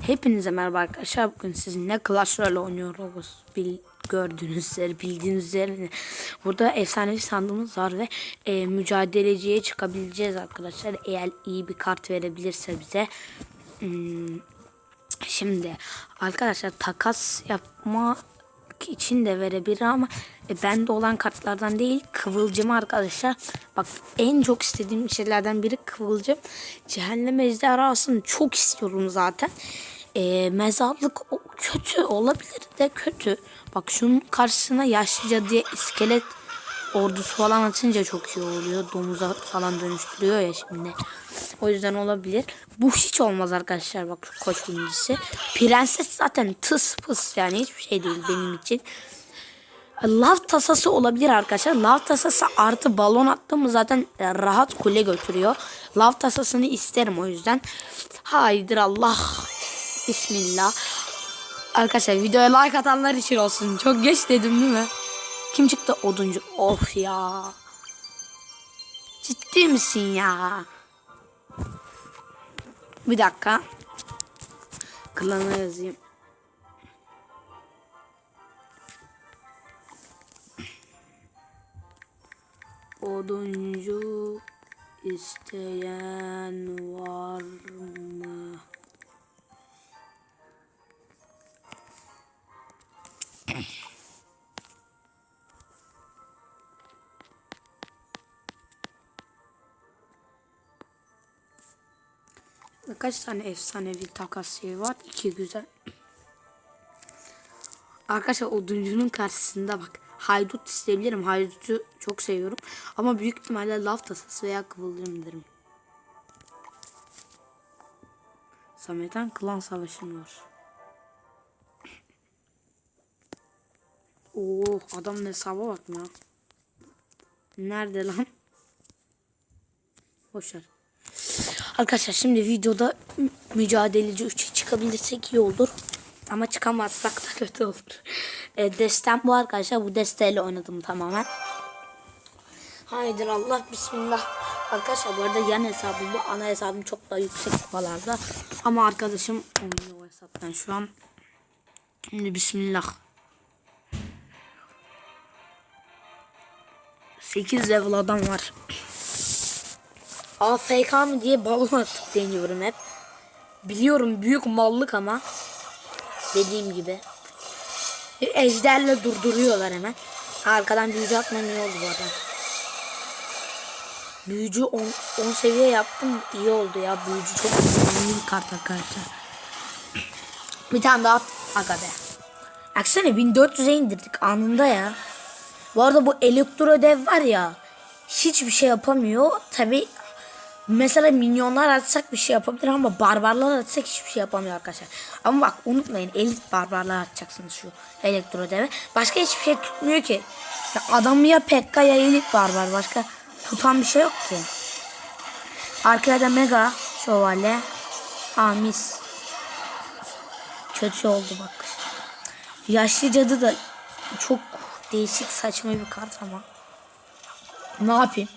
Hepinize merhaba arkadaşlar. Bugün sizinle Clash Royale oynuyoruz. Bil, gördüğünüz üzere, bildiğiniz üzere. Burada efsanevi sandığımız var ve e, mücadeleciye çıkabileceğiz arkadaşlar. Eğer iyi bir kart verebilirse bize. Hmm, Şimdi arkadaşlar takas yapma için de verebilir ama e, bende olan kartlardan değil kıvılcım arkadaşlar. Bak en çok istediğim şeylerden biri kıvılcım. Cehennem ejderhasını çok istiyorum zaten. E, mezarlık kötü olabilir de kötü. Bak şunun karşısına yaşlıca diye iskelet ordusu falan atınca çok iyi oluyor. Domuza falan dönüştürüyor ya şimdi. O yüzden olabilir. Bu hiç olmaz arkadaşlar bak şu koç birincisi. Prenses zaten tıs pıs yani hiçbir şey değil benim için. Lav tasası olabilir arkadaşlar. Lav tasası artı balon attığımı zaten e, rahat kule götürüyor. Lav tasasını isterim o yüzden. Haydır Allah. Bismillah. Arkadaşlar videoya like atanlar için olsun. Çok geç dedim değil mi? Kim çıktı? Oduncu. Of ya. Ciddi misin ya? Bir dakika. Klana yazayım. Oduncu isteyen var mı? Kaç tane efsanevi takas şeyi var? İki güzel. Arkadaşlar oduncunun karşısında bak. Haydut isteyebilirim. Haydutu çok seviyorum. Ama büyük ihtimalle lav tasası veya kıvılcım derim. Samet'ten klan savaşın var. Oo adamın hesaba bak ya. Nerede lan? Boşver. Arkadaşlar şimdi videoda mü- mücadeleci 3'e çıkabilirsek iyi olur. Ama çıkamazsak da kötü olur. E, destem bu arkadaşlar. Bu desteğiyle oynadım tamamen. Haydi Allah bismillah. Arkadaşlar bu arada yan hesabım bu. Ana hesabım çok daha yüksek kupalarda. Ama arkadaşım oynuyor o hesaptan şu an. Şimdi bismillah. 8 level adam var. AFK mı diye balon atıp deniyorum hep. Biliyorum büyük mallık ama. Dediğim gibi. Ejderle durduruyorlar hemen. Arkadan büyücü atmam iyi oldu bu arada. Büyücü 10, 10 seviye yaptım iyi oldu ya. Büyücü çok önemli kart arkadaşlar. Bir tane daha. Aga be. Aksine 1400'e indirdik anında ya. Bu arada bu elektro dev var ya. Hiçbir şey yapamıyor. Tabi mesela minyonlar atsak bir şey yapabilir ama barbarlar atsak hiçbir şey yapamıyor arkadaşlar. Ama bak unutmayın elit barbarlar atacaksınız şu elektro deve. Başka hiçbir şey tutmuyor ki. Ya adam ya Pekka ya elit barbar. Başka tutan bir şey yok ki. Arkada da mega şövalye. Aa mis. Kötü oldu bak. Yaşlı cadı da çok değişik saçma bir kart ama. Ne yapayım?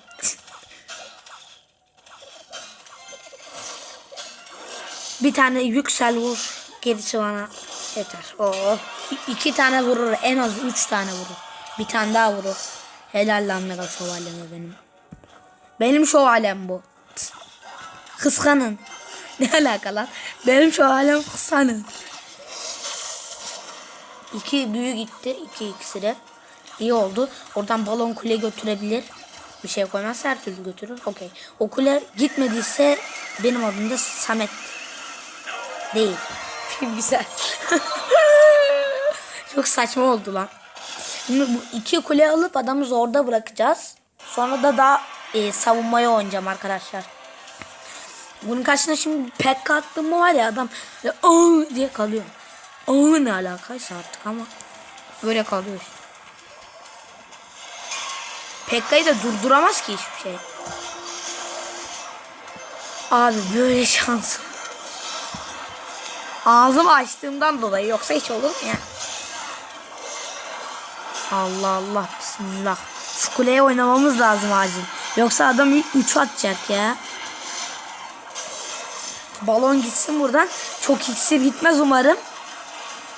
Bir tane yüksel vur. Gerisi bana yeter. Oo. İ- iki tane vurur. En az üç tane vurur. Bir tane daha vurur. Helal lan mega şövalyeme benim. Benim şövalyem bu. Kıskanın. Ne alaka lan? Benim şövalyem kıskanın. İki büyü gitti. iki ikisi de. İyi oldu. Oradan balon kule götürebilir. Bir şey koymazsa her türlü götürür. Okey. O kule gitmediyse benim adım da Samet. Değil. Güzel. Çok saçma oldu lan. Şimdi bu iki kule alıp adamı zorda bırakacağız. Sonra da daha e, savunmaya oynayacağım arkadaşlar. Bunun karşısında şimdi pek attım mı var ya adam "Aa!" diye kalıyor. Aa ne alakaysa artık ama böyle kalıyor işte. Pekka'yı da durduramaz ki hiçbir şey. Abi böyle şans. Ağzımı açtığımdan dolayı yoksa hiç olur mu ya? Allah Allah bismillah. Şu kuleye oynamamız lazım acil. Yoksa adam ilk 3 atacak ya. balon gitsin buradan. Çok iksir gitmez umarım.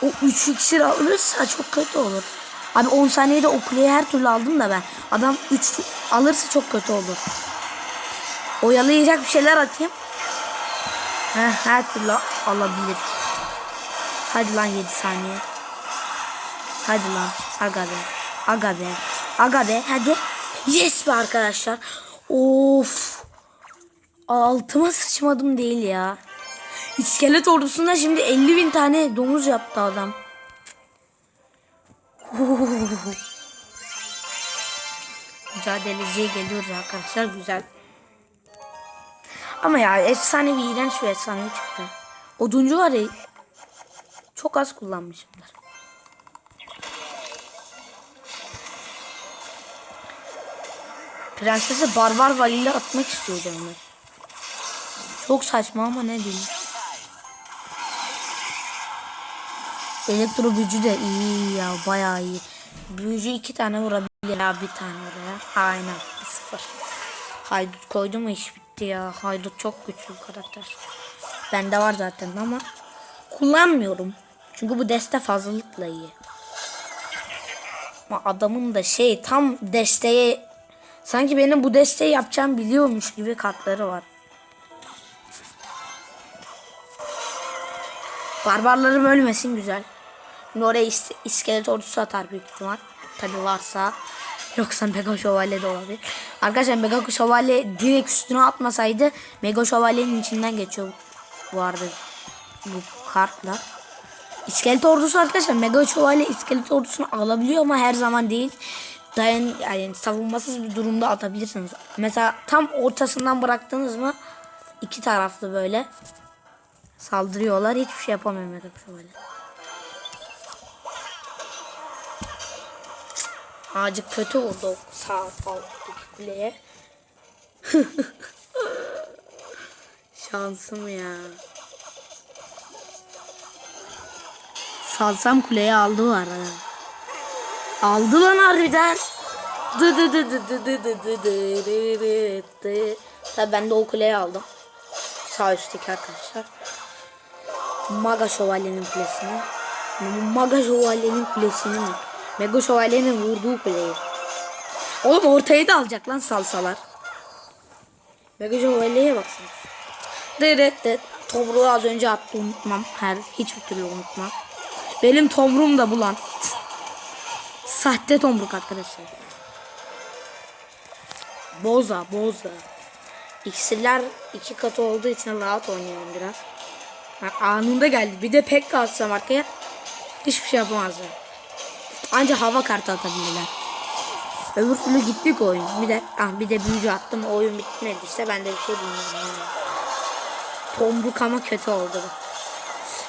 O 3 iksir alırsa çok kötü olur. Abi 10 saniyede o kuleyi her türlü aldım da ben. Adam 3 alırsa çok kötü olur. Oyalayacak bir şeyler atayım. Heh, her türlü alabilir. Hadi lan 7 saniye. Hadi lan. Aga be. Aga be. Aga be. Hadi. Yes be arkadaşlar. Of. Altıma sıçmadım değil ya. İskelet ordusunda şimdi 50 bin tane domuz yaptı adam. Mücadeleciye geliyoruz arkadaşlar. Güzel. Ama ya efsane bir iğrenç bir efsane çıktı. Oduncu var ya çok az kullanmışımdır. Prensesi barbar valiyle atmak istiyor canım. Çok saçma ama ne bileyim. Elektro büyücü de iyi ya bayağı iyi. Büyücü iki tane vurabilir ya bir tane oraya. Aynen sıfır. Haydut koydu mu iş bitti ya. Haydut çok güçlü bir karakter. Bende var zaten ama kullanmıyorum. Çünkü bu deste fazlalıkla iyi. Ama adamın da şey tam desteğe sanki benim bu desteği yapacağım biliyormuş gibi kartları var. Barbarlarım ölmesin güzel. Şimdi oraya is- iskelet ordusu atar büyük ihtimal. Tabi varsa. Yoksa Mega Şövalye de olabilir. Arkadaşlar Mega Şövalye direkt üstüne atmasaydı Mega Şövalye'nin içinden geçiyor bu arada bu kartla. İskelet ordusu arkadaşlar Mega Şövalye iskelet ordusunu alabiliyor ama her zaman değil. Dayan yani savunmasız bir durumda atabilirsiniz. Mesela tam ortasından bıraktınız mı iki taraflı böyle saldırıyorlar. Hiçbir şey yapamıyor Mega Şövalye. Ağacı kötü vurdu sağ alttaki kuleye. Şansım ya. Salsam kuleyi aldı var ha. Aldı lan harbiden. Dı dı dı dı dı dı dı dı dı dı dı dı. Tabii ben de o kuleyi aldım. Sağ üstteki arkadaşlar. Maga Şövalye'nin kulesini. Maga Şövalye'nin kulesini mi? Mega Şövalye'nin vurduğu kuleyi. Oğlum ortayı da alacak lan salsalar. Mega Şövalye'ye baksana. Dırt dırt. Tomruğu az önce attı unutmam. Her hiçbir türlü unutmam. Benim tomruğum da bu lan. Sahte tomruk arkadaşlar. Boza boza. İksirler iki katı olduğu için rahat oynayalım biraz. Anında geldi. Bir de pek kalsam arkaya hiçbir şey yapamazlar. Anca hava kartı atabilirler. Öbür türlü gittik oyun. Bir de ah bir de büyücü attım. O oyun bitmediyse ben de bir şey bilmiyorum. Tomruk ama kötü oldu bu.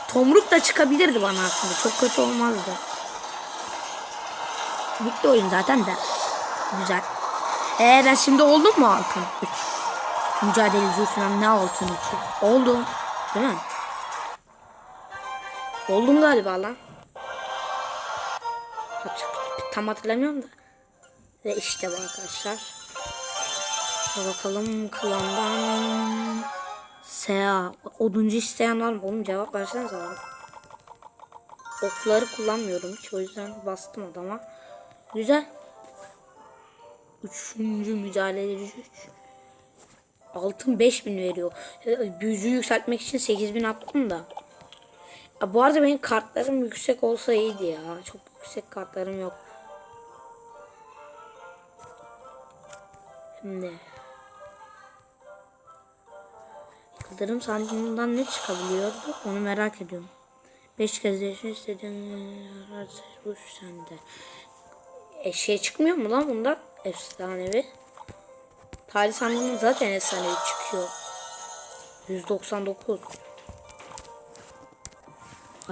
Tomruk da çıkabilirdi bana aslında. Çok kötü olmazdı. Bitti oyun zaten de. Güzel. Eee ben şimdi oldum mu altın? 3. Mücadeleci falan ne altın 3? Oldum. Değil mi? Oldum galiba lan. Tam hatırlamıyorum da. Ve işte bu arkadaşlar. Bakalım klandan. Sea. Oduncu isteyen var mı? Oğlum cevap versenize bana. Okları kullanmıyorum hiç. O yüzden bastım adama. Güzel. Üçüncü mücadeleci 3. Altın 5000 veriyor. Büyücü yükseltmek için 8000 attım da. Bu arada benim kartlarım yüksek olsa iyiydi ya. Çok yüksek kartlarım yok. Şimdi. Yıldırım sandığından ne çıkabiliyordu? Onu merak ediyorum. Beş kez değişmek istediğim bu sende. E şey çıkmıyor mu lan bunda? Efsanevi. Tarih sandığının zaten efsanevi çıkıyor. 199.